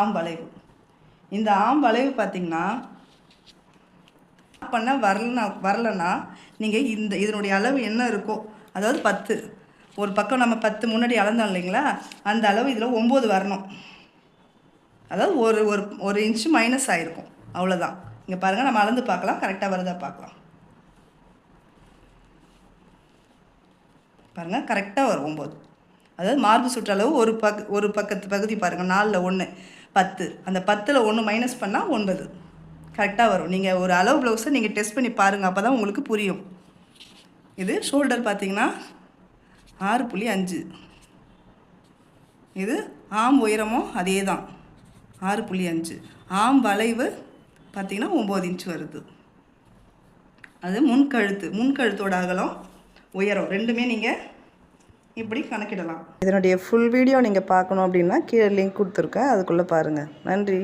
ஆம் வளைவு. இந்த ஆம் வளைவு பார்த்தீங்கன்னா பண்ண வரலனா வரலன்னா நீங்கள் இந்த இதனுடைய அளவு என்ன இருக்கோ அதாவது பத்து. ஒரு பக்கம் நம்ம பத்து முன்னாடி அளந்தோம் இல்லைங்களா அந்த அளவு இதில் ஒம்பது வரணும். அதாவது ஒரு ஒரு ஒரு இன்ச்சு மைனஸ் ஆகிருக்கும் அவ்வளோதான் இங்கே பாருங்கள் நம்ம அளந்து பார்க்கலாம் கரெக்டாக வருதா பார்க்கலாம். பாருங்கள் கரெக்டாக வரும் ஒம்பது. அதாவது மார்பு சுற்றளவு ஒரு பக் ஒரு பக்கத்து பகுதி பாருங்கள் நாலில் ஒன்று பத்து. அந்த பத்தில் ஒன்று மைனஸ் பண்ணால் ஒன்பது. கரெக்டாக வரும். நீங்கள் ஒரு அளவு ப்ளவுஸை நீங்கள் டெஸ்ட் பண்ணி பாருங்கள் அப்போ தான் உங்களுக்கு புரியும். இது ஷோல்டர் பார்த்தீங்கன்னா ஆறு புள்ளி அஞ்சு. இது ஆம் உயரமும் அதே தான் ஆறு புள்ளி அஞ்சு. ஆம் வளைவு பார்த்தீங்கன்னா ஒம்பது இன்ச் வருது. அது முன்கழுத்து முன்கழுத்தோட அகலம் உயரம். ரெண்டுமே நீங்கள் இப்படி கணக்கிடலாம். இதனுடைய ஃபுல் வீடியோ நீங்கள் பார்க்கணும் அப்படின்னா கீழே லிங்க் கொடுத்துருக்கேன். அதுக்குள்ளே பாருங்கள் நன்றி.